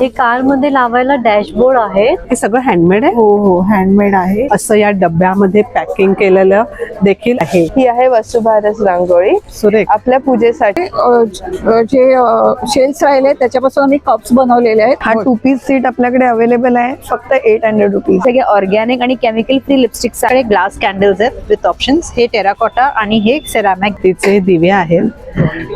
हे कारमध्ये लावायला डॅशबोर्ड आहे. हे सगळं हँडमेड आहे? हो हो हँडमेड आहे. असं या डब्यामध्ये पॅकिंग केलेलं देखील आहे. ही आहे वसुबारस रांगोळी. सुरेख. आपल्या पूजेसाठी ज- शेल्स राहिले त्याच्यापासून आम्ही कप्स बनवलेले आहेत. हा टू पीस सीट आपल्याकडे अवेलेबल आहे. फक्त एट हंड्रेड रुपीज सगळे ऑर्गॅनिक आणि केमिकल फ्री लिपस्टिक सगळे ग्लास कॅन्डल्स आहेत विथ ऑप्शन्स हे टेराकोटा आणि हे सेरामिक तिचे दिवे आहेत.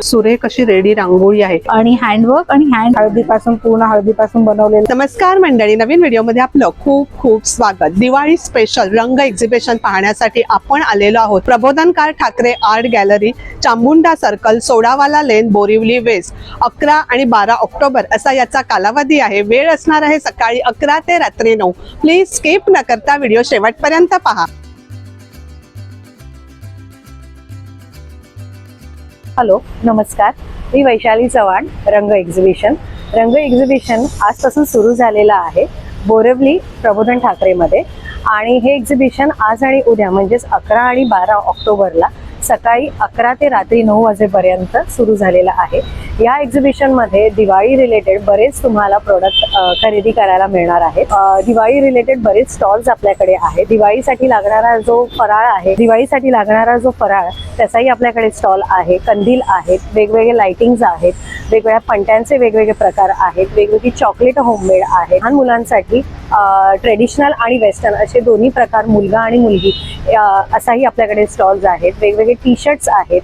सुरेख अशी रेडी रांगोळी आहे. आणि हँडवर्क आणि हँड हळदीपासून पूर्ण हळदीपासून बनवलेले. नमस्कार मंडळी नवीन व्हिडिओमध्ये आपलं खूप खूप स्वागत. दिवाळी स्पेशल रंग एक्झिबिशन पाहण्यासाठी आपण आलेलो आहोत. Prabodhankar Thackeray art gallery Chamunda circle Sodawala lane Borivali west अकरा आणि बारा ऑक्टोबर असा याचा कालावधी आहे. वेळ असणार आहे सकाळी अकरा ते रात्री नऊ. प्लीज स्किप न करता व्हिडिओ शेवटपर्यंत पहा. हॅलो नमस्कार. मी वैशाली चव्हाण रंग एक्झिबिशन रंग एक्झिबिशन आजपासून सुरू झालेलं आहे. बोरवली प्रबोधन ठाकरेमध्ये. आणि हे एक्झिबिशन आज आणि उद्या म्हणजेच अकरा आणि बारा ऑक्टोबरला सकाळी अकरा ते रात्री नऊ वाजेपर्यंत सुरू झालेलं आहे. या एक्झिबिशनमध्ये दिवाळी रिलेटेड बरेच तुम्हाला प्रोडक्ट खरेदी करायला मिळणार आहेत. दिवाळी रिलेटेड बरेच स्टॉल्स आपल्याकडे आहेत. दिवाळीसाठी लागणारा जो फराळ आहे दिवाळीसाठी लागणारा जो फराळ त्याचाही आपल्याकडे स्टॉल आहे कंदील आहेत वेगवेगळे लाइटिंग्स आहेत वेगवेगळ्या पंट्यांचे वेगवेगळे प्रकार आहेत वेगवेगळी चॉकलेट होममेड आहे लहान मुलांसाठी ट्रेडिशनल आणि वेस्टर्न असे दोन्ही प्रकार मुलगा आणि मुलगी असाही आपल्याकडे स्टॉल्स आहेत. वेगवेगळे टी शर्ट्स आहेत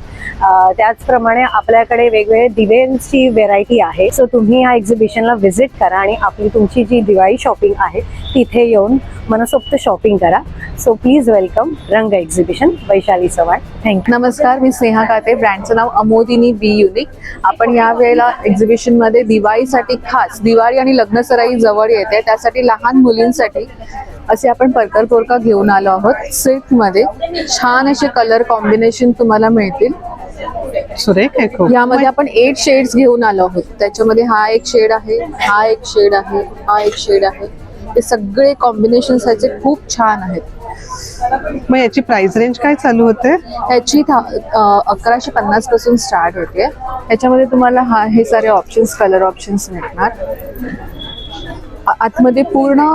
त्याचप्रमाणे आपल्याकडे वेगवेगळे दिवे दिव्यांची व्हेरायटी आहे. सो तुम्ही या एक्झिबिशनला व्हिजिट करा आणि आपली तुमची जी दिवाळी शॉपिंग आहे तिथे येऊन मनसोक्त शॉपिंग करा. So please welcome Rang exhibition Vaishali Chavan. Thank you नमस्कार मी स्नेहा काते ब्रँडचं नाव अमोदिनी बी युनिक आपण या वेळेला एक्झिबिशनमध्ये दिवाळीसाठी खास दिवाळी आणि लग्नसराई जवळ येते. त्यासाठी लहान मुलींसाठी असे आपण पर्कर पोरका घेऊन आलो आहोत. सिल्कमध्ये छान असे कलर कॉम्बिनेशन तुम्हाला मिळतील. सुरेख आहे खूप यामध्ये आपण एट शेड्स घेऊन आलो आहोत. त्याच्यामध्ये हा एक शेड आहे हा एक शेड आहे हा एक शेड आहे. हे सगळे कॉम्बिनेशन ह्याचे खूप छान आहेत. मग याची प्राइस रेंज काय चालू होते? ह्याची अकराशे पन्नासपासून स्टार्ट होते. ह्याच्यामध्ये तुम्हाला हा हे सारे ऑप्शन्स कलर ऑप्शन्स मिळणार. आतमध्ये पूर्ण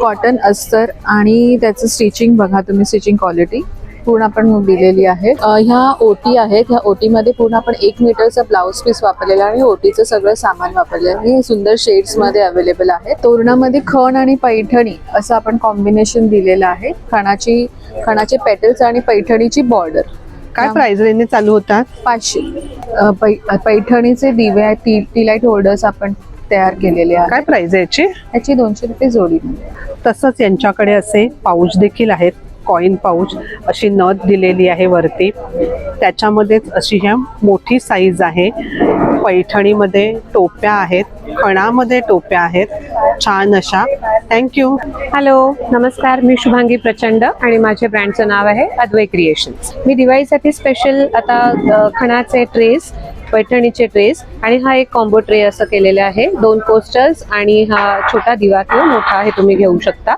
कॉटन अस्तर आणि त्याचं स्टिचिंग बघा तुम्ही स्टिचिंग क्वालिटी पूर्ण आपण दिलेली आहे ह्या ओटी आहेत. ह्या ओटीमध्ये पूर्ण आपण एक मीटरचा ब्लाऊज पीस वापरलेला आणि ओटीचं सगळं सामान वापरलेलं आहे. हे सुंदर शेड्समध्ये अवेलेबल आहे. तोरणामध्ये खण आणि पैठणी असं आपण कॉम्बिनेशन दिलेलं आहे. खणाची खणाचे पेटल्स आणि पैठणीची बॉर्डर काय प्राइस रेंजने चालू होतात? पाचशे. पैठणीचे दिवे आहेत टी टी लाइट होल्डर्स आपण तयार केलेले आहेत. काय प्राइस आहे याची? ह्याची दोनशे रुपये जोडी तसंच यांच्याकडे असे पाऊच देखील आहेत. कॉइन पाऊच अशी नथ दिलेली आहे वरती. त्याच्यामध्येच अशी ह्या मोठी साईज आहे. पैठणीमध्ये टोप्या आहेत खणामध्ये टोप्या आहेत. छान अशा. थँक्यू हॅलो नमस्कार. मी शुभांगी प्रचंड आणि माझ्या ब्रँडचं नाव आहे अद्वै क्रिएशन्स मी दिवाळीसाठी स्पेशल आता खणाचे ट्रेस पैठणीचे ट्रेस आणि हा एक कॉम्बो ट्रे असं केलेलं आहे. दोन कोस्टर्स आणि हा छोटा दिवा किंवा मोठा हे तुम्ही घेऊ शकता.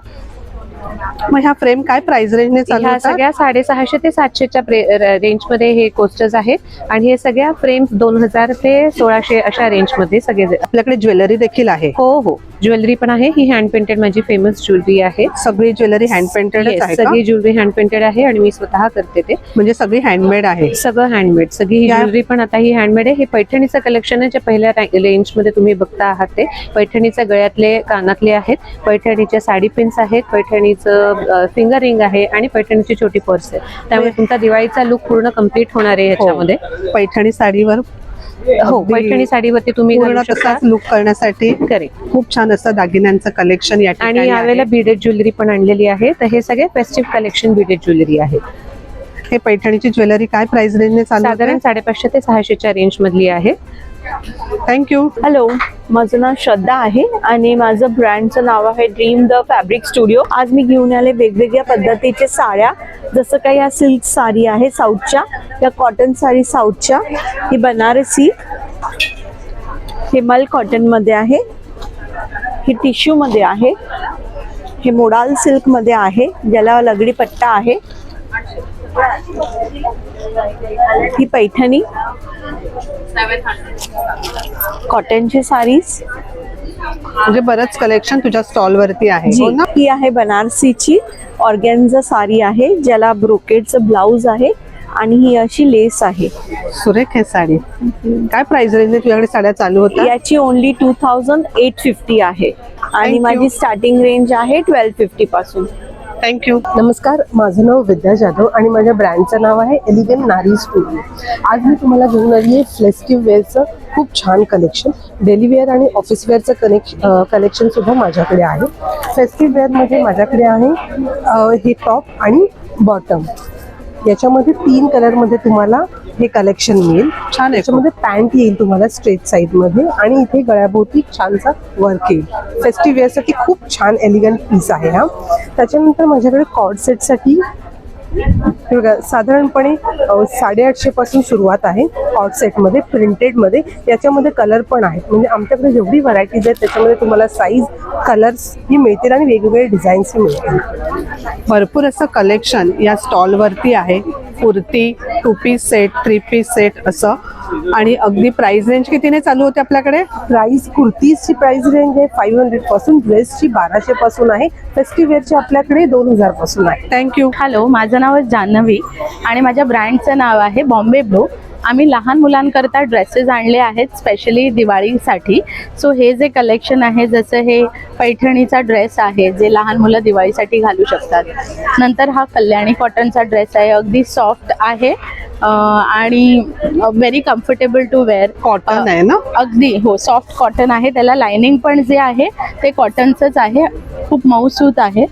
मग ह्या फ्रेम काय प्राइस रेंजने चालू ह्या होतात? सगळ्या साडेसहाशे ते सातशेच्या रेंजमध्ये हे कोस्टर्स आहेत. आणि हे सगळ्या फ्रेम्स दोन हजार ते सोळाशे अशा रेंजमध्ये सगळे जे- आपल्याकडे ज्वेलरी देखील आहे. हो हो. ज्वेलरी पण आहे. ही हँड पेंटेड माझी फेमस ज्वेलरी आहे. सगळी ज्वेलरी हँड पेंटेड Yes, आहे का? सगळी ज्वेलरी हँड पेंटेड आहे आणि मी स्वतः करते ते. म्हणजे सगळी हँडमेड आहे. सगळं हँडमेड सगळी ही या- ज्वेलरी पण आता ही हँडमेड आहे. हे पैठणीचं कलेक्शन आहे जे पहिल्या रेंजमध्ये तुम्ही बघता आहात ते. पैठणीच्या गळ्यातले कानातले आहेत. पैठणीच्या साडी पिन्स आहेत. पैठणीचं फिंगर रिंग आहे आणि पैठणीची छोटी पर्स आहे. त्यामुळे तुमचा दिवाळीचा लुक पूर्ण कंप्लीट होणार आहे ह्याच्यामध्ये पैठणी साडीवर हो पैठणी साडीवरती तुम्ही लुक करण्यासाठी करेक्ट खूप छान असं दागिन्यांचं कलेक्शन या आणि यावेळेला. बीडेड ज्वेलरी पण आणलेली आहे. तर हे सगळे फेस्टिव्ह कलेक्शन बीडेड ज्वेलरी आहे हे पैठणीची ज्वेलरी काय प्राइस रेंजने चालू साधारण साडेपाचशे ते सहाशेच्या रेंज मधली आहे. थँक्यू हॅलो माझं नाव श्रद्धा आहे आणि माझं ब्रँडचं नाव आहे ड्रीम द फॅब्रिक स्टुडिओ. आज मी घेऊन आले वेगवेगळ्या पद्धतीचे साड्या. जसं काही या सिल्क साडी आहे साऊथच्या या कॉटन साडी साऊथच्या ही बनारसी हे. मल कॉटनमध्ये आहे. ही टिश्यूमध्ये आहे. हे मोडाल सिल्कमध्ये आहे ज्याला लगडी पट्टा आहे. ही पैठणी. कॉटनची साडीज म्हणजे बरंच कलेक्शन तुझ्या स्टॉल वरती आहे. हो ना? ही आहे बनारसीची ऑर्गॅन्झा साडी आहे ज्याला ब्रोकेडचं ब्लाऊज आहे आणि ही अशी लेस आहे. सुरेख आहे साडी. काय प्राइस रेंज तुझ्याकडे साड्या चालू होत्या याची only two thousand eight fifty आहे. आणि. माझी स्टार्टिंग रेंज आहे ट्वेल्व फिफ्टी पासून. थँक्यू नमस्कार माझं नाव विद्या जाधव आणि माझ्या ब्रँडचं नाव आहे एलिगन नारी स्टुडिओ आज मी तुम्हाला घेऊन आली आहे फ्लेस्टिव्ह वेअरचं खूप छान कलेक्शन डेली वेअर आणि ऑफिस वेअरचं कनेक्श कलेक्शन सुद्धा माझ्याकडे आहे. फेस्टिव्ह वेअरमध्ये माझ्याकडे आहे हे टॉप आणि बॉटम याच्यामध्ये तीन कलरमध्ये तुम्हाला हे कलेक्शन मिळेल. छान आहे त्याच्यामध्ये पॅन्ट येईल तुम्हाला स्ट्रेट साईडमध्ये आणि इथे गळ्याभोवती छानसा वर्क येईल. फेस्टिव्ह वेअरसाठी खूप छान एलिगंट पीस आहे हा. त्याच्यानंतर माझ्याकडे कॉर्ड सेटसाठी हे बघा साधारणपणे साडेआठशे पासून सुरुवात आहे कॉर्ड सेटमध्ये प्रिंटेडमध्ये याच्यामध्ये कलर पण आहेत. म्हणजे आमच्याकडे जेवढी व्हरायटीज आहेत त्याच्यामध्ये तुम्हाला साईज कलर्स ही मिळतील आणि वेगवेगळे डिझाईन्सही मिळतील. भरपूर असं कलेक्शन या स्टॉल वरती आहे. Kurti two piece set three piece set असं. आणि अगदी प्राइस रेंज कितीने चालू होते आपल्याकडे? प्राइस कुर्तीजची प्राइस रेंज आहे फाईव्ह हंड्रेडपासून ड्रेसची बाराशे पासून आहे. फेस्टिव्ह वेअरची आपल्याकडे दोन हजारपासून आहे. थँक्यू हॅलो माझं नाव आहे जान्हवी आणि माझ्या ब्रँडचं नाव आहे बॉम्बे ब्लू. आम्ही लहान मुलांकरता ड्रेसेस आणले आहेत स्पेशली दिवाळीसाठी. सो हे जे कलेक्शन आहे जसं हे पैठणीचा ड्रेस आहे जे लहान मुलं दिवाळीसाठी घालू शकतात. नंतर हा कल्याणी कॉटनचा ड्रेस आहे अगदी सॉफ्ट आहे आणि very comfortable to wear cotton आहे ना? अगदी हो सॉफ्ट कॉटन आहे. त्याला लाइनिंग पण जे आहे ते कॉटनचंच आहे. खूप मऊसूत आहे.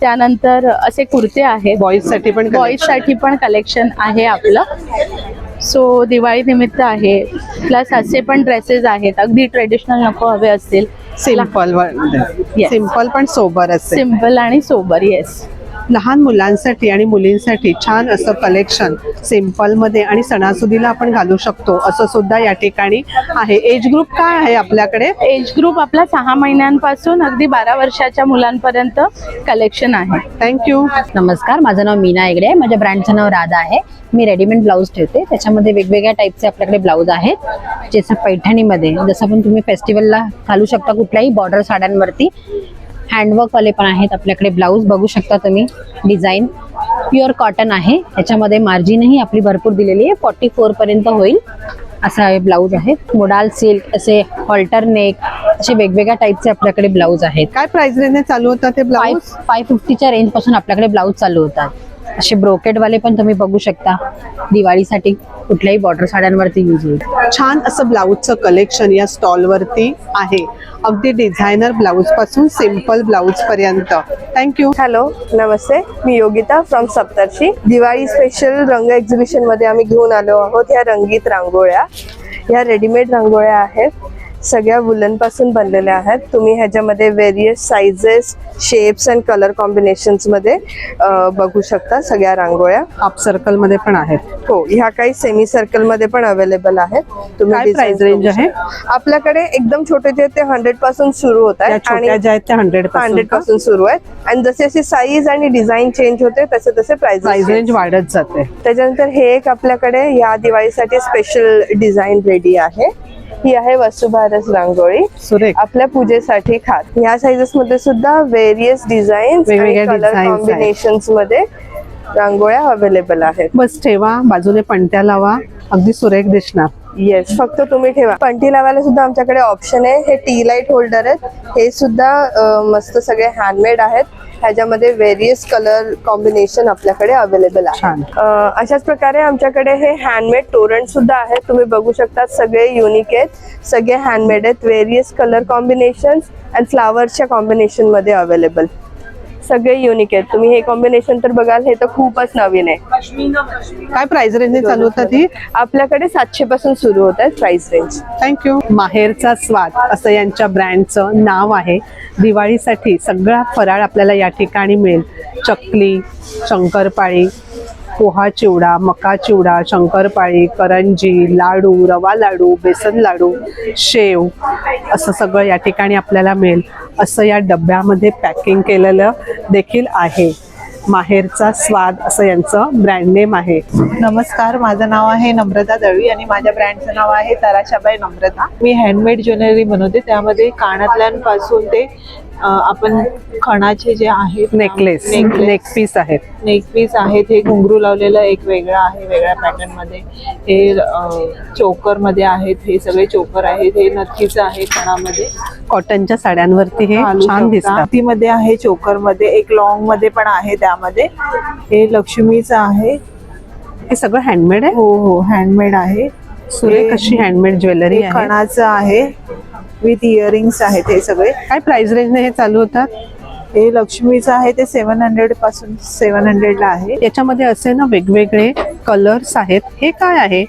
त्यानंतर असे कुर्ते आहेत. बॉईजसाठी पण बॉईजसाठी पण कलेक्शन आहे आपलं. सो दिवाळी निमित्त आहे. प्लस असे पण ड्रेसेस आहेत. अगदी ट्रेडिशनल नको हवे असतील. Simple Yes. सिंपल पण सोबर असेल. सिंपल आणि सोबर येस लहान मुलांसाठी आणि मुलींसाठी छान असं कलेक्शन सिंपलमध्ये आणि सणासुदीला आपण घालू शकतो. असं सुद्धा या ठिकाणी आहे. एज ग्रुप काय आहे आपल्याकडे? एज ग्रुप आपला सहा महिन्यांपासून अगदी बारा वर्षाच्या मुलांपर्यंत कलेक्शन आहे. थँक्यू नमस्कार. माझं नाव मीना हेगडे आहे. माझ्या ब्रँडचं नाव राधा आहे. मी रेडीमेड ब्लाऊज ठेवते. त्याच्यामध्ये वेगवेगळ्या टाईपचे आपल्याकडे ब्लाऊज आहेत. जसं पैठणीमध्ये जसं पण तुम्ही फेस्टिवलला घालू शकता कुठल्याही बॉर्डर साड्यांवरती हँडवर्कवाले पण आहेत आपल्याकडे. ब्लाऊज बघू शकता तुम्ही. डिझाईन प्युअर कॉटन आहे. याच्यामध्ये मार्जिनही आपली भरपूर दिलेली आहे. फॉर्टी फोर पर्यंत होईल. असा हे ब्लाऊज आहे. मोडाल सिल्क असे हॉल्टर नेक असे वेगवेगळ्या टाईपचे आपल्याकडे ब्लाऊज आहेत. काय प्राइस रेंजने चालू होतं ते ब्लाऊज फाय फिफ्टीच्या रेंजपासून आपल्याकडे ब्लाऊज चालू होतात. असे ब्रोकेड वाले पण तुम्ही बघू शकता. दिवाळीसाठी कुठल्याही बॉर्डर साड्यांवरती यूज होईल. छान असं ब्लाऊजचं कलेक्शन या स्टॉल वरती आहे. अगदी डिझायनर ब्लाऊजपासून सिंपल ब्लाऊज पर्यंत. थँक्यू हॅलो नमस्ते. मी योगिता फ्रॉम सप्तर्षी. दिवाळी स्पेशल रंग एक्झिबिशनमध्ये आम्ही घेऊन आलो आहोत ह्या रंगीत रांगोळ्या. ह्या रेडीमेड रांगोळ्या आहेत. सगळ्या वुलनपासून बनलेल्या आहेत. तुम्ही ह्याच्यामध्ये various sizes shapes and colour कॉम्बिनेशन्समध्ये अं, बघू शकता सगळ्या रांगोळ्या. हाफ सर्कलमध्ये पण आहेत. हो ह्या काही सेमी सर्कलमध्ये पण अवेलेबल आहेत. price range बघू आहे? आपल्याकडे एकदम छोटे जे ते हंड्रेडपासून सुरू होत आहेत छोट्या ज्या आहेत त्या हंड्रेड हंड्रेडपासून सुरू आहेत. आणि जसे जसे साईज आणि डिझाईन चेंज होते तसे तसे प्राइस प्राइस रेंज वाढत जाते. त्याच्यानंतर हे एक आपल्याकडे या दिवाळीसाठी स्पेशल डिझाईन रेडी आहे. ही आहे वसुबारस रांगोळी. सुरेख. आपल्या पूजेसाठी खास. ह्या साइजेस मध्ये सुद्धा व्हेरियस डिझाईन कलर. कॉम्बिनेशनमध्ये रांगोळ्या अवेलेबल आहेत. बस ठेवा बाजूने पणत्या लावा. अगदी सुरेख दिसणार. येस फक्त तुम्ही ठेवा. पंटी लावायला सुद्धा आमच्याकडे ऑप्शन आहे. हे टी लाइट होल्डर आहेत. हे सुद्धा मस्त सगळे हँडमेड आहेत. ह्याच्यामध्ये व्हेरियस कलर कॉम्बिनेशन आपल्याकडे अवेलेबल आहे. अशाच प्रकारे आमच्याकडे हे हँडमेड तोरण सुद्धा आहेत तुम्ही बघू शकता सगळे युनिक आहेत. सगळे हँडमेड आहेत. व्हेरियस कलर कॉम्बिनेशन अँड फ्लावर्सच्या कॉम्बिनेशनमध्ये अवेलेबल सगळे युनिक आहेत. तुम्ही हे कॉम्बिनेशन तर बघाल हे तर खूपच नवीन आहे. काय प्राइस रेंजने चालू होतात ही आपल्याकडे सातशे पासून सुरू होत आहे प्राइस रेंज थँक्यू माहेरचा स्वाद असं यांच्या ब्रँडचं नाव आहे. दिवाळीसाठी सगळा फराळ आपल्याला या ठिकाणी मिळेल. चकली शंकरपाळी पोहा चिवडा मका चिवडा शंकरपाळी करंजी लाडू रवा लाडू बेसन लाडू शेव असं सगळं या ठिकाणी आपल्याला मिळेल. असं या डब्यामध्ये पॅकिंग केलेलं देखील आहे. माहेरचा स्वाद असं यांचं ब्रँड नेम आहे. नमस्कार माझं नाव आहे नम्रता दळवी आणि माझ्या ब्रँडचं नाव आहे तराशाबाई नम्रता. मी हँडमेड ज्वेलरी बनवते त्यामध्ये कानातल्यांपासून ते आपण खणाचे जे आहेत नेकलेस नेक पीस आहेत. नेक पीस आहेत हे घुंगरू लावलेलं एक वेगळं आहे वेगळ्या पॅटर्नमध्ये. हे चोकरमध्ये आहेत हे सगळे चोकर आहेत हे नथीचं आहे खणामध्ये. कॉटनच्या साड्यांवरती हे छान. दिसतात. मध्ये आहे चोकरमध्ये एक लॉंगमध्ये पण आहे त्यामध्ये. हे लक्ष्मीचं आहे. हे सगळं हँडमेड आहे? हो हो हँडमेड आहे. सुरेख अशी हँडमेड ज्वेलरी खणाचं आहे. विथ इयरिंग्स आहेत हे सगळे. काय प्राइस रेंजने हे चालू होतात? हे लक्ष्मीचं आहे ते सेव्हन हंड्रेडपासून सेव्हन हंड्रेड ला आहे. याच्यामध्ये असे ना वेगवेगळे कलर्स आहेत. हे काय आहे?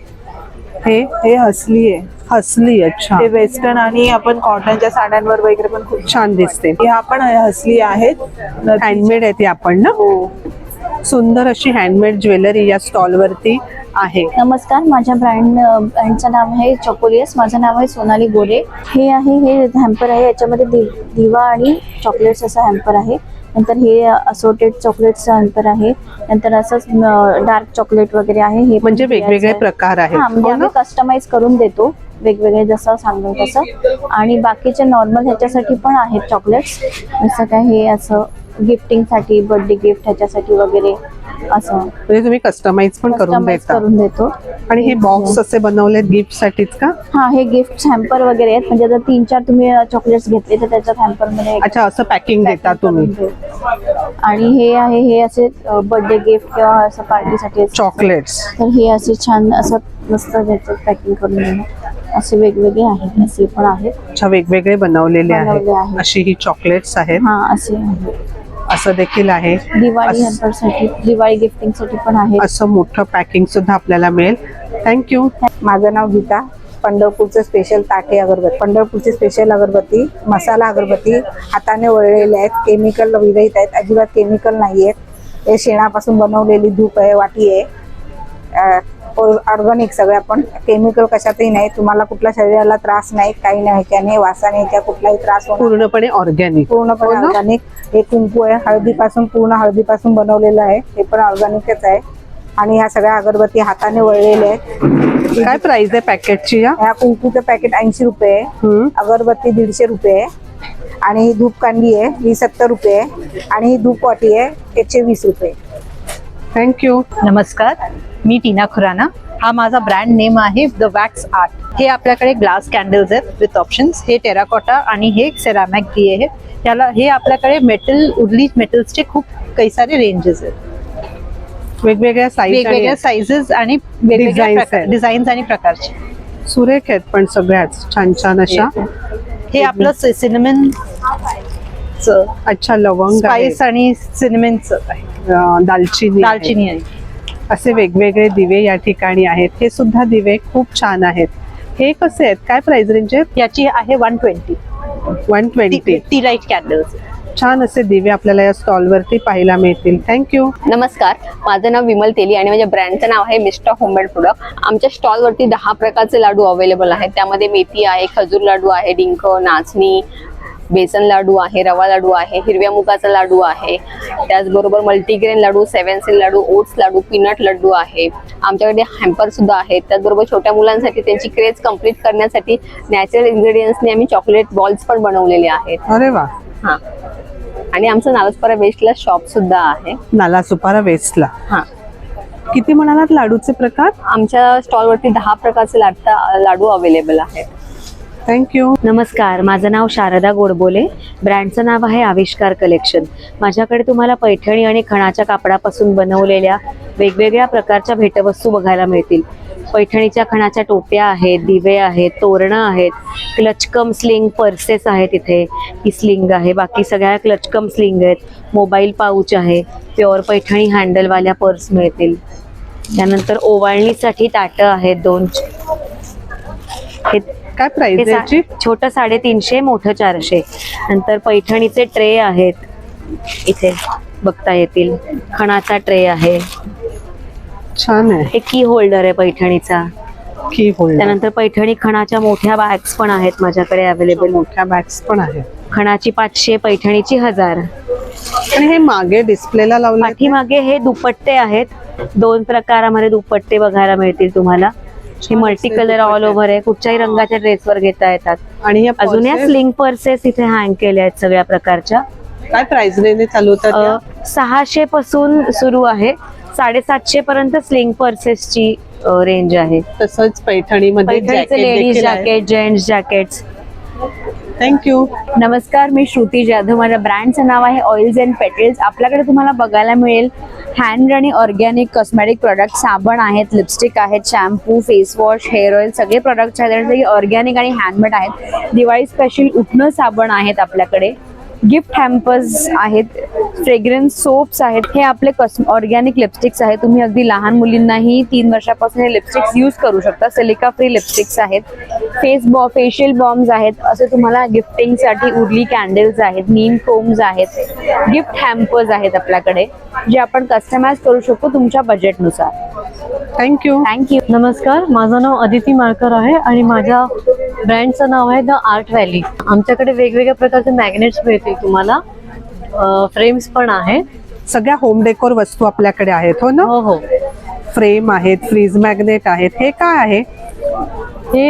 हे हे हसली आहे. हसली अच्छा. ते वेस्टर्न आणि आपण कॉटनच्या साड्यांवर वगैरे पण खूप छान दिसते. ह्या पण हसली आहेत. हँडमेड आहे ती आपण ना? हो. सुंदर अशी हँडमेड ज्वेलरी या स्टॉल वरती आहे. नमस्कार माझ्या ब्रँड ब्रँडचं नाव आहे चॉकोलियस माझं नाव आहे सोनाली गोरे. हे आहे हे हॅम्पर आहे. याच्यामध्ये दि दिवा आणि चॉकलेट्स असं हॅम्पर आहे. नंतर हे असोटेड चॉकलेट्सचं हॅम्पर आहे. नंतर असंच डार्क चॉकलेट वगैरे आहे. हे म्हणजे वेगवेगळे आहे. प्रकार आहेत. हा म्हणजे हो आम्ही? कस्टमाइज करून देतो. वेगवेगळे जसं सांगेल तसं. आणि बाकीचे नॉर्मल ह्याच्यासाठी पण आहेत चॉकलेट्स जसं काय हे असं गिफ्टिंगसाठी बर्थडे गिफ्ट ह्याच्यासाठी वगैरे असं. म्हणजे तुम्ही कस्टमाइज पण करून देता. करून देतो. आणि हे बॉक्स असे बनवलेत गिफ्ट साठीच का? हा हे गिफ्ट हॅम्पर वगैरे आहेत. म्हणजे जर तीन चार तुम्ही चॉकलेट्स घेतले तर त्याच्यात हॅम्परमध्ये अच्छा असं पॅकिंग देता तुम्ही. आणि हे आहे हे असे बर्थडे गिफ्ट किंवा असं पार्टीसाठी चॉकलेट्स तर हे असे छान असं मस्त त्याच्यात पॅकिंग करून देणं. असे वेगवेगळे आहेत असे पण आहेत. अच्छा वेगवेगळे बनवलेले बनवले आहेत. आहेत. अशी ही चॉकलेट्स आहेत. हा असे आहेत. असं देखील आहे. दिवाळी दिवाळी गिफ्टिंगसाठी पण आहे. असं मोठं पॅकिंग सुद्धा आपल्याला मिळेल. थँक्यू माझं नाव गीता. पंढरपूरचं स्पेशल ताटे अगरबत्ती. पंढरपूरची स्पेशल अगरबत्ती मसाला अगरबत्ती हाताने वळलेले आहेत. केमिकल विरहित आहेत. अजिबात केमिकल नाही आहेत हे शेणापासून बनवलेली धूप आहे वाटी आहे. ऑर्गॅनिक सगळ्या पण केमिकल कशातही नाही. तुम्हाला कुठल्या शरीराला त्रास नाही काही नाही ह्याच्याने वासाने ह्याच्या कुठलाही त्रास होणार पूर्णपणे ऑर्गॅनिक. पूर्णपणे हो? ऑर्गॅनिक. हे कुंकू आहे हळदीपासून पूर्ण हळदीपासून बनवलेलं आहे. हे पण ऑर्गॅनिकच आहे. आणि ह्या सगळ्या अगरबत्ती हाताने वळलेल्या आहेत. काय प्राइस आहे पॅकेटची या? ह्या कुंकूचं पॅकेट ऐंशी रुपये. अगरबत्ती दीडशे रुपये आहे. आणि ही धूप कांडी आहे ही सत्तर रुपये आहे. आणि ही धूप वाटी आहे एकशे वीस रुपये थँक्यू नमस्कार. मी टीना खुराना. हा माझा ब्रँड नेम आहे द वॅक्स आर्ट हे आपल्याकडे ग्लास कॅन्डल्स आहेत विथ ऑप्शन्स हे टेराकोटा आणि हे सेरामॅक दिये आहे. त्याला हे आपल्याकडे मेटल उरली मेटल्सचे खूप काही सारे रेंजेस आहेत. वेगवेगळ्या साईज वेगवेगळ्या साईजेस आणि वेगवेगळ्या. डिझाईन्स आणि प्रकारचे. सुरेख आहेत पण सगळ्याच. छान छान अशा. हे आपलं सिनेमन अच्छा लवंग. स्पाइस आणि सिनेमनचं अं, दालचिनी. दालचिनी आहे. असे वेगवेगळे दिवे या ठिकाणी आहेत. हे सुद्धा दिवे खूप छान आहेत. हे कसे आहेत? काय प्राइस रेंज आहेत? याची आहे one twenty one twenty tea light candles छान असे दिवे आपल्याला या स्टॉल वरती पाहायला मिळतील. थँक्यू नमस्कार. माझं नाव विमल तेली आणि माझ्या ब्रँडचं नाव आहे मिस्टर होममेड प्रोडक्ट. आमच्या स्टॉलवरती दहा प्रकारचे लाडू अवेलेबल आहेत. त्यामध्ये मेथी आहे खजूर लाडू आहे डिंक नाचणी बेसन लाडू आहे रवा लाडू आहे हिरव्या मुगाचा लाडू आहे. त्याचबरोबर मल्टीग्रेन लाडू सेवन सील लाडू ओट्स लाडू पीनट लाडू आहे. आमच्याकडे हॅम्पर सुद्धा आहेत त्याचबरोबर छोट्या मुलांसाठी त्यांची क्रेज कंप्लीट करण्यासाठी नॅचरल इन्ग्रेडियंट्सने आम्ही चॉकलेट बॉल्स पण बनवलेले आहेत. अरे वा. हा. आणि आमचं नालसपरा वेस्टला शॉप सुद्धा आहे. नाला सुपारा वेस्टला हा. किती म्हणालात लाडूचे प्रकार? आमच्या स्टॉलवरती दहा प्रकारचे लाडता लाडू अवेलेबल आहेत. थँक्यू नमस्कार माझं नाव शारदा गोडबोले. ब्रँडचं नाव आहे आविष्कार कलेक्शन. माझ्याकडे तुम्हाला पैठणी आणि खणाच्या कापडापासून बनवलेल्या वेगवेगळ्या प्रकारच्या भेटवस्तू बघायला मिळतील. पैठणीच्या खणाच्या टोप्या आहेत दिवे आहेत तोरणं आहेत क्लचकम स्लिंग पर्सेस आहेत इथे. ही स्लिंग आहे बाकी सगळ्या क्लचकम स्लिंग आहेत. मोबाईल पाऊच आहे प्युअर पैठणी हँडलवाल्या पर्स मिळतील. त्यानंतर ओवाळणीसाठी ताटं आहेत दोन. हे काय प्राइस याची छोटं साडेतीनशे मोठं चारशे. नंतर पैठणीचे ट्रे आहेत. इथे बघता येतील. खणाचा ट्रे आहे. छान आहे. हे की होल्डर आहे पैठणीचा. की होल्डर त्यानंतर पैठणी खणाच्या मोठ्या बॅग्स पण आहेत माझ्याकडे अवेलेबल मोठ्या बॅग्स पण आहेत. खणाची पाचशे पैठणीची हजार. आणि हे मागे डिस्प्लेला लावले पाठीमागे हे दुपट्टे आहेत. दोन प्रकारामध्ये दुपट्टे बघायला मिळतील तुम्हाला. हे मल्टी कलर ऑल ओव्हर आहे. कुठच्याही रंगाच्या ड्रेसवर घेता येतात. आणि हे अजून या स्लिंग पर्सेस इथे हँग केल्या आहेत सगळ्या प्रकारच्या. काय प्राइस रेंज चालू होतात सहाशे पासून सुरू आहे. साडेसातशे पर्यंत स्लिंग पर्सेसची रेंज आहे. तसंच पैठणीमध्ये ladies jacket gents jackets thank you नमस्कार मी श्रुती जाधव. माझ्या ब्रँडचं नाव आहे ऑइल्स अँड पेटल्स आपल्याकडे तुम्हाला बघायला मिळेल हँड आणि ऑर्गॅनिक कॉस्मेटिक प्रोडक्ट साबण आहेत लिपस्टिक आहेत shampoo face wash hair oil सगळे प्रोडक्ट्स आहेत. ऑर्गॅनिक आणि हँडमेड आहेत. दिवाळी स्पेशल उठणं साबण आहेत आपल्याकडे. गिफ्ट हॅम्पर्स आहेत फ्रेग्रन्स सोप्स आहेत हे आपले कस ऑर्गॅनिक लिपस्टिक्स आहेत. तुम्ही अगदी लहान मुलींनाही तीन वर्षापासून हे लिपस्टिक्स यूज करू शकता. सिलिका फ्री लिपस्टिक्स आहेत. फेस बॉ फेशियल बॉम्ब्स आहेत. असे तुम्हाला गिफ्टिंगसाठी उरली कॅन्डल्स आहेत नीम कोम्स आहेत. गिफ्ट हॅम्पर्स आहेत आपल्याकडे जे आपण कस्टमाइज करू शकतो तुमच्या बजेटनुसार थँक्यू थँक्यू नमस्कार माझं नाव अदिती माळकर आहे आणि माझ्या ब्रँडचं नाव आहे द आर्ट व्हॅली. आमच्याकडे वेगवेगळ्या प्रकारचे मॅग्नेट्स मिळतील तुम्हाला. फ्रेम्स पण आहेत सगळ्या होम डेकोर वस्तू आपल्याकडे आहेत हो ना? हो हो. फ्रेम आहेत फ्रीज मॅग्नेट आहेत. हे काय आहे? हे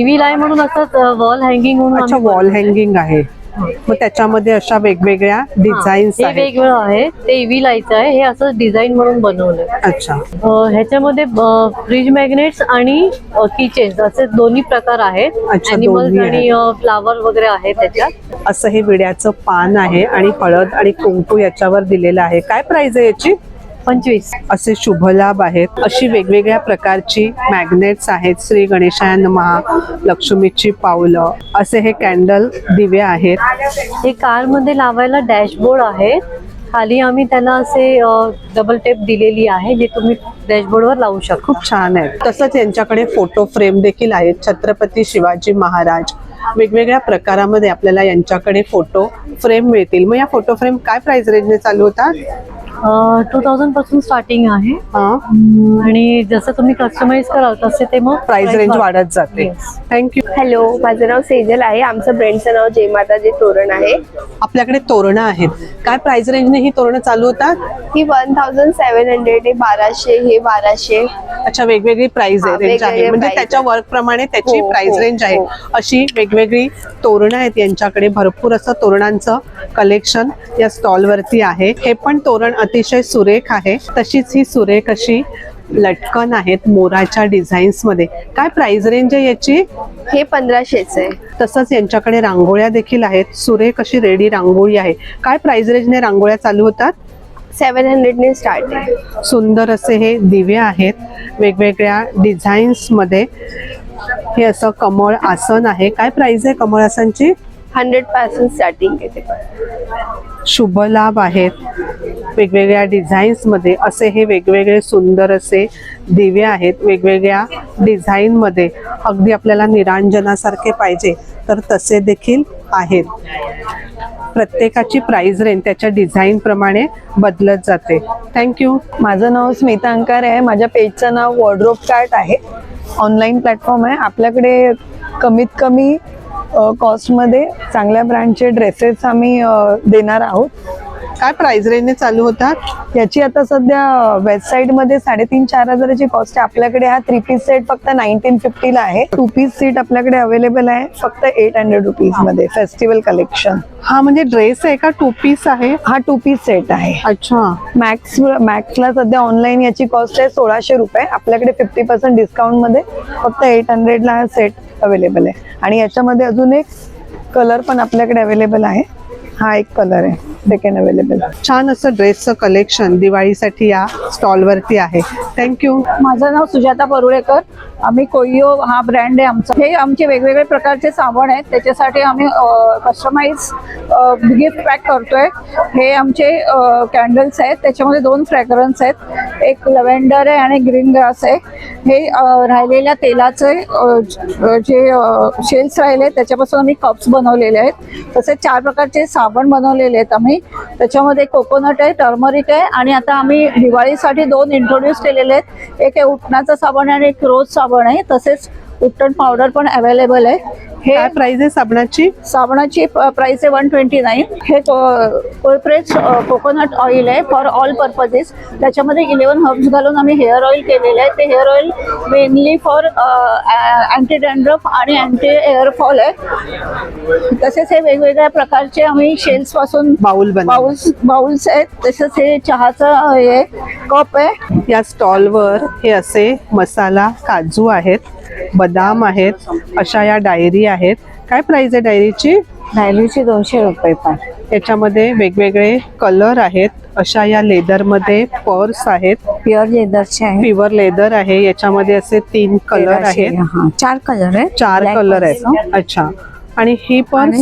इव्ही लाय म्हणून असतात वॉल हँगिंग म्हणून अच्छा आम्ही वॉल बनवतो. हँगिंग आहे. मग त्याच्यामध्ये अशा वेगवेगळ्या डिझाईन्स हे आहेत. वेगवेगळं आहे. ते इव्ही लायचं आहे. हे असं डिझाईन म्हणून बनवलंय. अच्छा. ह्याच्यामध्ये फ्रीज मॅग्नेट्स आणि किचेन्स असे दोन्ही प्रकार आहेत. अॅनिमल्स आणि फ्लावर वगैरे आहे त्याच्यात. असं हे विड्याचं पान आहे आणि हळद आणि कुंकू याच्यावर दिलेलं आहे. काय प्राइस आहे याची? पंचवीस. असे शुभलाभ आहेत. अशी वेगवेगळ्या प्रकारची मॅग्नेट्स आहेत. श्री गणेशाय नमहा लक्ष्मीची पावलं. असे हे कॅन्डल दिवे आहेत. हे कारमध्ये लावायला डॅशबोर्ड आहे. खाली आम्ही त्यांना असे डबल टेप दिलेली आहे जे तुम्ही डॅशबोर्डवर लावू शकता. खूप छान आहे. तसंच यांच्याकडे फोटो फ्रेम देखील आहेत. छत्रपती शिवाजी महाराज. वेगवेगळ्या प्रकारामध्ये आपल्याला यांच्याकडे फोटो फ्रेम मिळतील. मग या फोटो फ्रेम काय प्राइस रेंजने चालू होतात? टू थाउजंडपासून स्टार्टिंग आहे. हा. आणि जसं तुम्ही कस्टमाइज कराल तसे ते मग प्राइस रेंज वाढत जाते. थँक्यू हॅलो माझं नाव सेजल आहे. आमचं ब्रँडचं नाव जय माताजी तोरण आहे. आपल्याकडे तोरणं आहेत. काय प्राइस रेंजने ही तोरणं चालू होतात? ही वन थाउजंड सेवन हंड्रेड आहे बाराशे हे बाराशे. अच्छा वेगवेगळी प्राइस आहे हा, रेंज आहे. म्हणजे price त्याच्या. वर्क प्रमाणे त्याची हो, प्राइस हो, रेंज आहे. हो. अशी वेगवेगळी तोरणं आहेत यांच्याकडे. भरपूर असं तोरणांचं कलेक्शन या स्टॉल वरती आहे. हे पण तोरण अतिशय सुरेख आहे. तशीच ही सुरेख अशी लटकन आहेत मोराच्या डिझाईन्समध्ये. काय प्राइस रेंज आहे याची? हे पंधराशेच आहे. तसंच यांच्याकडे रांगोळ्या देखील आहेत. सुरेख अशी रेडी रांगोळी आहे. काय प्राइस रेंजने रांगोळ्या चालू होतात? सेवन हंड्रेडने स्टार्ट आहे. सुंदर असे हे दिवे आहेत. वेगवेगळ्या डिझाईन्समध्ये हे असं कमळ आसन आहे. काय प्राइस आहे कमळ आसनची? हंड्रेडपासून स्टार्टिंग आहे ते. शुभ लाभ आहेत. वेगवेगळ्या डिझाईन्समध्ये असे हे वेगवेगळे सुंदर असे दिवे आहेत वेगवेगळ्या डिझाईनमध्ये. अगदी आपल्याला निरांजनासारखे पाहिजे तर तसे देखील आहेत. प्रत्येकाची प्राइस रेंज त्याच्या डिझाईनप्रमाणे बदलत जाते. थँक्यू माझं नाव स्मिता अंकार आहे. माझ्या पेजचं नाव वॉर्ड्रोप कार्ट आहे. ऑनलाईन प्लॅटफॉर्म आहे. आपल्याकडे कमीत कमी कॉस्टमध्ये चांगल्या ब्रँडचे ड्रेसेस आम्ही देणार आहोत. काय प्राइस रेंजने चालू होतात? याची आता सध्या वेबसाईटमध्ये साडेतीन चार हजाराची कॉस्ट आहे. आपल्याकडे हा थ्री पीस सेट फक्त नाईन्टीन फिफ्टीला आहे. टू पीस सीट आपल्याकडे अवेलेबल आहे फक्त एट हंड्रेड रुपीजमध्ये फेस्टिवल कलेक्शन हा म्हणजे ड्रेस आहे का? टू पीस आहे? हा टू पीस सेट आहे. अच्छा. मॅक्स मॅक्सला सध्या ऑनलाईन याची कॉस्ट आहे सोळाशे रुपये. आपल्याकडे फिफ्टी पर्सेंट डिस्काउंटमध्ये फक्त एट हंड्रेडला हा सेट अवेलेबल आहे. आणि याच्यामध्ये अजून एक कलर पण आपल्याकडे अवेलेबल आहे. हा एक कलर आहे. सेकंड अवेलेबल छान असं ड्रेसचं कलेक्शन दिवाळीसाठी या स्टॉलवरती आहे. थँक्यू माझं नाव सुजाता परुळेकर. आम्ही कोयो हा ब्रँड आहे आमचा. हे आमचे वेगवेगळे प्रकारचे साबण आहेत. त्याच्यासाठी आम्ही कस्टमाइज गिफ्ट पॅक करतोय. हे आमचे कॅन्डल्स आहेत. त्याच्यामध्ये दोन फ्रॅग्रन्स आहेत. एक लव्हेंडर आहे आणि ग्रीन ग्रास आहे. हे राहिलेल्या तेलाचे जे शेल्स राहिले त्याच्यापासून आम्ही कप्स बनवलेले आहेत. तसेच चार प्रकारचे साबण बनवलेले आहेत आम्ही. त्याच्यामध्ये कोकोनट आहे टर्मरिक आहे आणि आता आम्ही दिवाळीसाठी दोन इंट्रोड्यूस केलेले आहेत. एक आहे उठण्याचा साबण आणि एक रोज साबण. आहे तसेच उपटन पावडर पण अवेलेबल आहे. हे प्राइस आहे साबणाची? साबणाची प्राइस आहे वन ट्वेंटी नाईन हे कोलप्रेस कोकोनट ऑइल आहे फॉर ऑल पर्पजेस त्याच्यामध्ये इलेवन हर्ब्स घालून आम्ही हेअर ऑइल केलेलं आहे. ते hair oil mainly for anti dandruff आणि अँटी एअरफॉल आहे. तसेच हे वेगवेगळ्या प्रकारचे आम्ही शेल्सपासून बाउल बाउल्स बाउल्स आहेत. तसेच हे चहाचं हे कप आहे. या स्टॉलवर हे असे मसाला काजू आहेत. बदाम आहेत अशा या डायरी आहेत. काय प्राइस आहे डायरीची? डायरीची दोनशे रुपये पण. याच्यामध्ये वेगवेगळे कलर आहेत. अशा या लेदरमध्ये पर्स आहेत. प्युअर लेदरचे आहे प्युअर लेदर आहे. याच्यामध्ये असे तीन कलर आहेत. हा. चार कलर आहे चार कलर. आहेत. अच्छा. आणि ही पर्स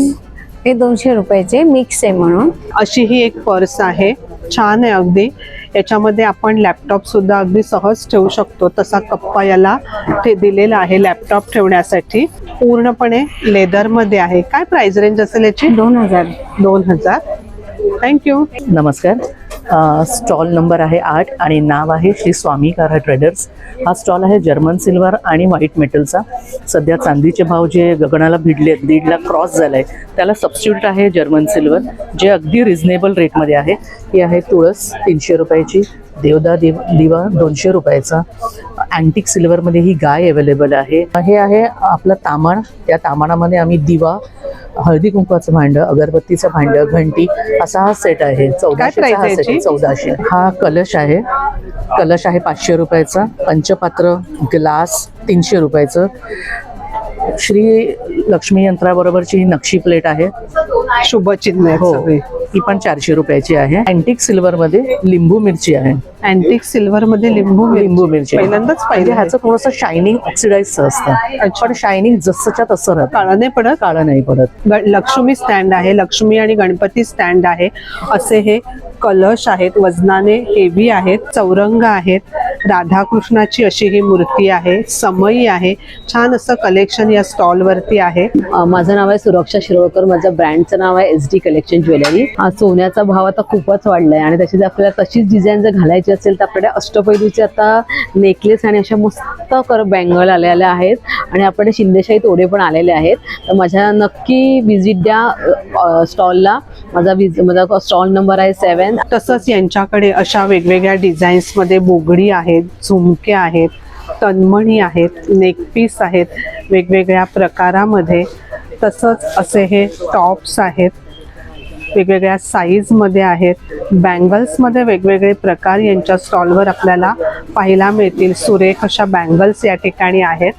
हे दोनशे रुपयाचे मिक्स आहे म्हणून. अशी ही एक पर्स आहे. छान आहे अगदी. याच्यामध्ये आपण लॅपटॉप सुद्धा अगदी सहज ठेवू शकतो. तसा कप्पा याला ते दिलेला आहे लॅपटॉप ठेवण्यासाठी. पूर्णपणे लेदरमध्ये आहे. काय प्राइस रेंज असेल याची? दोन हजार. दोन हजार. थँक्यू नमस्कार. स्टॉल नंबर आहे आठ आणि नाव आहे श्री स्वामी कार ट्रेडर्स. हा स्टॉल आहे जर्मन सिल्वर आणि व्हाईट मेटलचा. सध्या चांदीचे भाव जे गगनाला भिडले आहेत, दीड लाख क्रॉस झाला आहे त्याला सबस्टिट्यूट आहे जर्मन सिल्वर जे अगदी रिझनेबल रेटमध्ये आहे. ही आहे तुळस तीनशे रुपयाची. देवदा दिव दिवा दोनशे रुपयाचा. अँटिक सिल्वरमध्ये ही गाय अवेलेबल आहे. हे आहे आपलं तामाण. त्या तामाणामध्ये आम्ही दिवा हळदी कुंकवाचं भांडं अगरबत्तीचं भांडं घंटी असा हा सेट आहे. चौदाशे हा सेट? चौदाशे. हा कलश आहे. कलश आहे पाचशे रुपयाचा. पंचपात्र ग्लास तीनशे रुपयाचं. श्री लक्ष्मी यंत्राबरोबरची ही नक्षी प्लेट आहे. शुभचिन्ह हो. ही पण चारशे रुपयाची आहे. अँटिक सिल्वर मध्ये लिंबू मिरची आहे. अँटिक सिल्वर मध्ये लिंबू. लिंबू मिरची. पहिल्यांदाच म्हणजे पाहिजे ह्याचं थोडंसं शायनिंग ऑक्सिडाइज असतं. पण शायनिंग जसंच्या तसं राहतं. काळा नाही पडत? काळं नाही पडत. लक्ष्मी स्टँड आहे. लक्ष्मी आणि गणपती स्टँड आहे. असे हे कलश आहेत. वजनाने हेवी आहेत. चौरंग आहेत. राधाकृष्णाची अशी ही मूर्ती आहे समई आहे. छान असं कलेक्शन या स्टॉल वरती आहे. माझं नाव आहे सुरक्षा शिरोळकर माझ्या ब्रँडचं नाव आहे एस डी कलेक्शन ज्वेलरी हा सोन्याचा भाव आता खूपच वाढलाय आणि त्याची जर आपल्याला तशीच डिझाईन जर घालायची असेल तर आपल्याकडे अष्टपैलूचे आता नेकलेस आणि अशा मस्त कर बँगल आलेल्या आहेत आणि आपल्याकडे शिंदेशाही तोडे पण आलेले आहेत. तर माझ्या नक्की विजिट द्या स्टॉलला माझा विज माझा स्टॉल नंबर आहे सेवन तसंच यांच्याकडे अशा वेगवेगळ्या डिझाईन्समध्ये बोगडी आहेत झुमके आहेत तनमणी आहेत नेकपीस आहेत वेगवेगळ्या प्रकारामध्ये. तसंच असे हे टॉप्स आहेत. वेगवेगळ्या साईजमध्ये आहेत. बँगल्समध्ये वेगवेगळे प्रकार यांच्या स्टॉलवर आपल्याला पाहायला मिळतील. सुरेख अशा बँगल्स या ठिकाणी आहेत.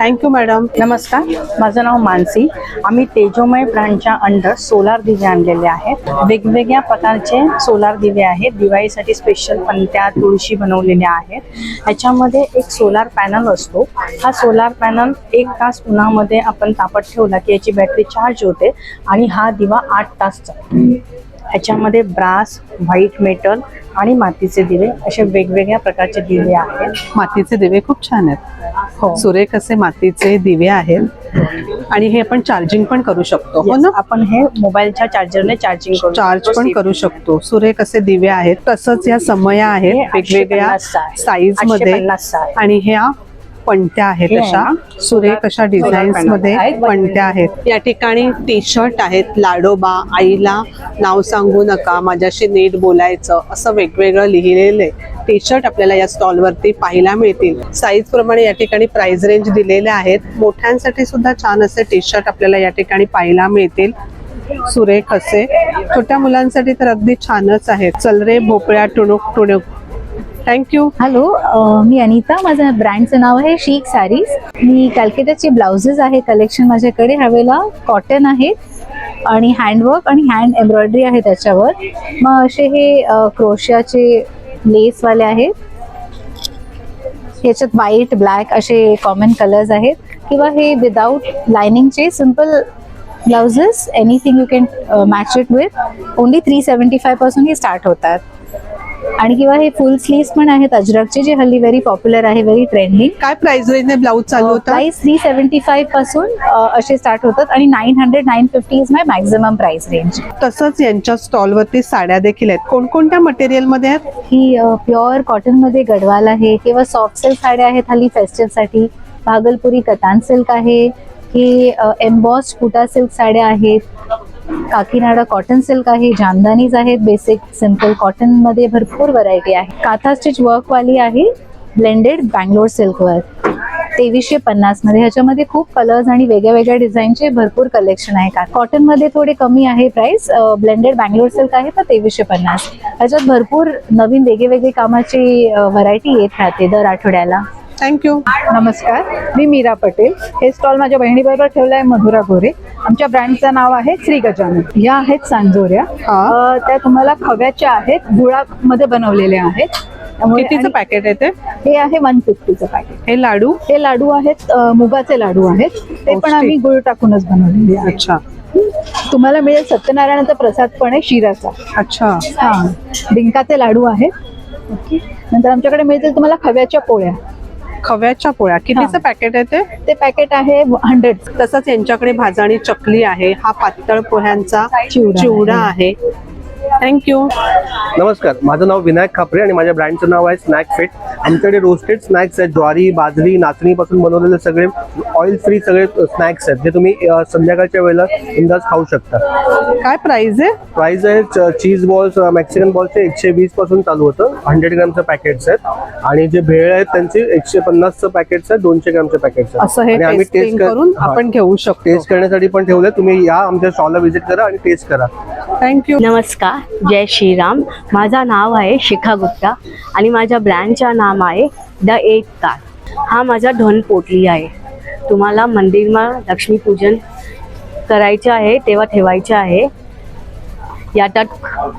थँक्यू मॅडम नमस्कार. माझं नाव मानसी. आम्ही तेजोमय ब्रँडच्या अंडर सोलार दिवे आणलेले आहेत. वेगवेगळ्या प्रकारचे सोलार दिवे आहेत. दिवाळीसाठी स्पेशल पंत्या तुळशी बनवलेल्या आहेत. ह्याच्यामध्ये एक सोलार पॅनल असतो. हा सोलार पॅनल एक तास उन्हामध्ये आपण तापत ठेवला की याची बॅटरी चार्ज होते आणि हा दिवा आठ तास चालतो. ह्याच्यामध्ये ब्रास व्हाईट मेटल आणि मातीचे दिवे असे वेगवेगळ्या प्रकारचे दिवे आहेत. मातीचे दिवे खूप छान आहेत. सुरेख असे मातीचे दिवे आहेत आणि हे आपण चार्जिंग पण करू शकतो हो ना आपण हे मोबाईलच्या चार्जरने चार्जिंग करू चार्ज. पण करू शकतो सुरेख असे दिवे आहेत तसंच या समया आहेत हे वेगवेगळ्या 850 चा आहे. साईजमध्ये 850 चा आहे. आणि ह्या पणत्या आहेत आहे. अशा सुरेख अशा डिझाईन्समध्ये आहेत. पणत्या आहेत. या ठिकाणी टी शर्ट आहेत. लाडोबा आईला नाव सांगू नका. माझ्याशी नीट बोलायचं. असं वेगवेगळं लिहिलेलं टी शर्ट आपल्याला या स्टॉल वरती पाहायला मिळतील. साईज प्रमाणे या ठिकाणी प्राइस रेंज दिलेल्या आहेत. मोठ्यांसाठी सुद्धा छान असे टी शर्ट आपल्याला या ठिकाणी पाहायला मिळतील. सुरेख असे. छोट्या मुलांसाठी तर अगदी छानच आहे चल रे भोपळ्या टुणूक टुणूक. थँक्यू हॅलो मी अनिता. माझं ब्रँडचं नाव आहे शीख सारीज मी कॅलकेटाचे ब्लाउजेस आहे कलेक्शन माझ्याकडे. ह्यावेळेला कॉटन आहेत आणि हँडवर्क आणि हँड एम्ब्रॉयडरी आहे त्याच्यावर. मग असे हे क्रोशियाचे लेसवाले आहेत. ह्याच्यात व्हाईट ब्लॅक असे कॉमन कलर्स आहेत. किंवा हे without लायनिंगचे simple blouses anything you can match it with only three seventy five हे स्टार्ट होतात. आणि किंवा हे फुल स्लीव्स पण आहेत. अजरकचे जे हल्ली व्हेरी पॉप्युलर आहे व्हेरी ट्रेंडिंग काय प्राइस रेंज ब्लाऊज चालू होता प्राइस थ्री सेव्हन्टी फाईव्हपासून असे स्टार्ट होतात आणि nine hundred nine fifty is my maximum price range तसंच यांच्या स्टॉलवरती साड्या देखील आहेत. कोणकोणत्या मटेरियलमध्ये आहेत? ही प्युअर कॉटनमध्ये गडवाल आहे किंवा सॉफ्ट सिल्क साड्या आहेत हल्ली फेस्टिव्हसाठी. भागलपुरी कतान सिल्क आहे की एम्बॉस कुटा सिल्क साड्या आहेत काकीनाडा कॉटन सिल्क आहे जामदानीज आहेत बेसिक सिंपल कॉटनमध्ये भरपूर व्हरायटी आहे. काथा स्टिच वर्क वाली आहे ब्लेंडेड बँगलोर सिल्कवर तेवीसशे पन्नासमध्ये. ह्याच्यामध्ये खूप कलर्स आणि वेगळ्या वेगळ्या डिझाईनचे भरपूर कलेक्शन आहे. का कॉटनमध्ये थोडे कमी आहे प्राइस ब्लेंडेड बँगलोर सिल्क आहे तर तेवीसशे पन्नास. ह्याच्यात भरपूर नवीन वेगळे वेगळे कामाची व्हरायटी येत राहते दर आठवड्याला. थँक्यू नमस्कार मी मीरा पटेल. हे स्टॉल माझ्या बहिणीबरोबर ठेवलं आहे मधुरा गोरे. आमच्या ब्रँडचं नाव आहे श्री गजानन. या आहेत सांजोऱ्या. त्या तुम्हाला खव्याच्या आहेत गुळामध्ये बनवलेल्या आहेत. कितीचं पॅकेट आहे ते? हे आहे वन फिफ्टीचं पॅकेट हे लाडू? हे लाडू आहेत मुगाचे लाडू आहेत. ते पण आम्ही गुळ टाकूनच बनवलेले अच्छा. तुम्हाला मिळेल सत्यनारायणाचा प्रसाद पण आहे शिराचा. अच्छा. हा. डिंकाचे लाडू आहेत. ओके. नंतर आमच्याकडे मिळतील तुम्हाला खव्याच्या पोळ्या. खव्याच्या पोळ्या. कितीचं पॅकेट आहे ते? ते पॅकेट आहे हंड्रेड तसंच यांच्याकडे भाजाणी चकली आहे. हा पातळ पोह्यांचा चिवडा चिवडा आहे. थँक्यू नमस्कार. माझं नाव विनायक खापरे आणि माझ्या ब्रँडचं नाव आहे स्नॅक फिट आमच्याकडे रोस्टेड स्नॅक्स आहेत. ज्वारी बाजरी नाचणीपासून बनवलेले सगळे ऑइल फ्री सगळे स्नॅक्स आहेत जे तुम्ही संध्याकाळच्या वेळेला इंदाज खाऊ शकता. काय प्राइस आहे? प्राइस आहे चीज बॉल्स मेक्सिकन बॉल्सचे एकशे वीसपासून चालू होतं. हंड्रेड ग्रामचं पॅकेट्स आहेत. आणि जे भेळ आहेत त्यांचे एकशे पन्नासचं पॅकेट्स आहेत दोनशे ग्रामचे पॅकेट्स असं हे tasting करून आपण घेऊ शकतो. टेस्ट करण्यासाठी पण ठेवलंय. तुम्ही या आमच्या स्टॉलला व्हिजिट करा आणि टेस्ट करा. थँक्यू नमस्कार जय श्रीराम. माझं नाव आहे शिखा गुप्ता आणि माझ्या ब्रँडचं नाव आहे द एट कार हा माझा धन पोटली आहे. तुम्हाला मंदिरमा लक्ष्मीपूजन करायचं आहे तेव्हा ठेवायचं आहे. याच्यात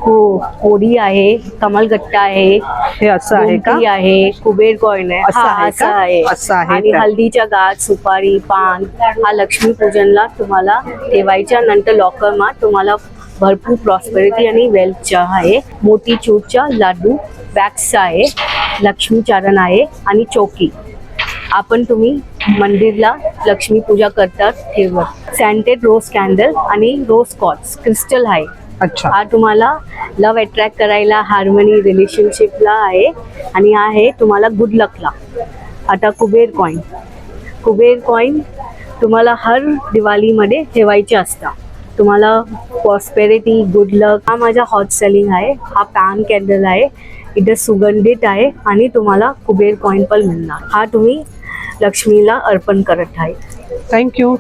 को कोडी आहे कमलगट्टा आहे हे असं आहे का? गोमटी आहे कुबेर कॉइन आहे? असं हा, आहे असं का? आहे. असं आहे आणि का? हल्दीच्या गाठ सुपारी पान हा लक्ष्मीपूजनला तुम्हाला ठेवायच्या नंतर लॉकर मा तुम्हाला भरपूर प्रॉस्पेरिटी आणि वेल्थचा आहे. मोती चूरचा लाडू वॅक्स आहे लक्ष्मीचारण आहे आणि चौकी. आपण तुम्ही मंदिरला लक्ष्मी पूजा करतात ठेवत. सँटेड रोज कॅन्डल आणि रोज कॉट्स क्रिस्टल आहे. अच्छा. हा तुम्हाला लव्ह अट्रॅक्ट करायला हार्मनी रिलेशनशिपला आहे आणि हा आहे तुम्हाला गुड लकला आता कुबेर कॉईन कुबेर कॉईन तुम्हाला हर दिवाळीमध्ये ठेवायचे असतात. तुम्हाला प्रॉस्पेरिटी गुड लक हा माझा हॉट सेलिंग आहे. हा पॅन कॅन्डल आहे. इथं सुगंधित आहे आणि तुम्हाला कुबेर कॉईन पण मिळणार. हा तुम्ही लक्ष्मीला अर्पण करत आहे. थँक्यू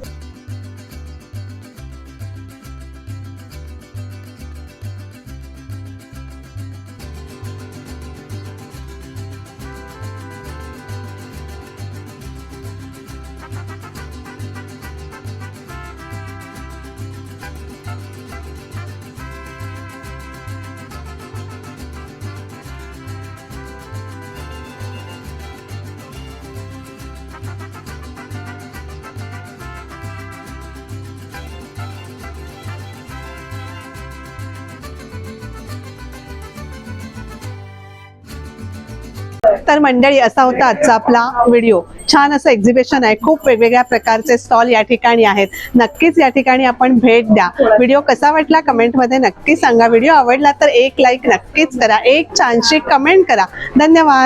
तर मंडळी असा होता आजचा आपला व्हिडिओ छान असं एक्झिबिशन आहे. खूप वेगवेगळ्या प्रकारचे स्टॉल या ठिकाणी आहेत. नक्कीच या ठिकाणी आपण भेट द्या. व्हिडिओ कसा वाटला कमेंटमध्ये नक्की सांगा. व्हिडिओ आवडला तर एक लाईक नक्कीच करा. एक छानशी कमेंट करा. धन्यवाद.